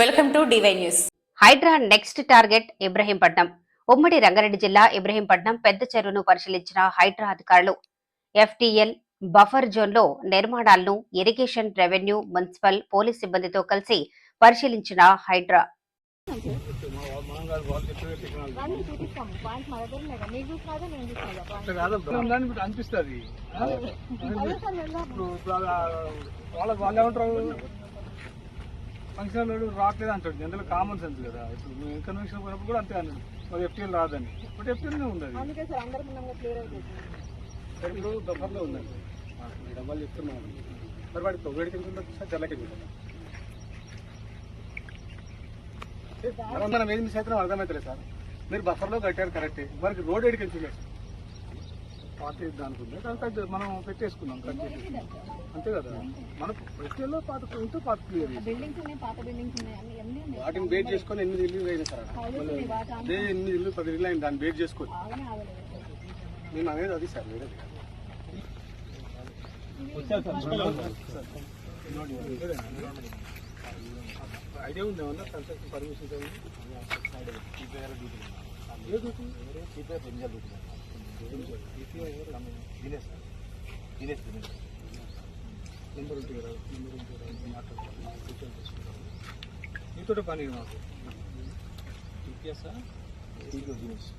Welcome to DY news. HYDRAA next target Ibrahimpatnam. ఉమ్మడి రంగారెడ్డి జిల్లా ఇబ్రహీంపట్నం పెద్ద చెరువును పరిశీలించిన హైడ్రా అధికారులు. ఎఫ్టీఎల్ బఫర్ జోన్లో నిర్మాణాలను ఇరిగేషన్ రెవెన్యూ మున్సిపల్ పోలీస్ సిబ్బందితో కలిసి పరిశీలించిన హైడ్రా. అనిపిస్తుంది అదే సార్ వెళ్దాం ఇప్పుడు ఇప్పుడు అలా వాళ్ళ వాళ్ళు ఏమంటారు ఫంక్షన్ వాళ్ళు రావట్లేదు అంటాడు. జనరల్ కామన్ సెన్స్ కదా. ఇప్పుడు మేము కన్వెన్షన్ పోయినప్పుడు కూడా అంతే అన్నాడు. మరి ఎఫ్టీఎల్ రాదని. బట్ ఎఫ్టీఎల్నే సరే ఇప్పుడు దఫర్లో ఉందండి. డబ్బాలు చెప్తున్నాను మరి వాడికి వేడికి ఎందుకు సార్ తెల్లకి మనం ఏం మిస్ అవుతున్నాం అర్థమవుతలేదు సార్. మీరు బఫర్లో కట్టారు కరెక్టే మరి రోడ్ ఎడికి ఎందుకు పాత దానికి ఉంది. దాని కట్ మనం పెట్టేసుకున్నాం కట్ చేసి అంతే కదా? మనకు పెట్టేలో పాత ఉంటే పాత క్లియర్ వాటిని బేట్ చేసుకొని ఎనిమిది ఇల్లు అయినా సార్ అదే ఎనిమిది ఇల్లు పది ఇల్లు అయింది దాన్ని బేట్ చేసుకొని నేను అనేది అది సార్ వేరేది ఐడియా ఉంది ఏమన్నా? కన్స్ట్రక్షన్ పర్మిషన్ నెంబర్ ఉంటుంది కదా నెంబర్ ఉంటుంది కదా మాట్లాడుతున్నాను నీతో పని మాకు టీపీఎస్ దినేష్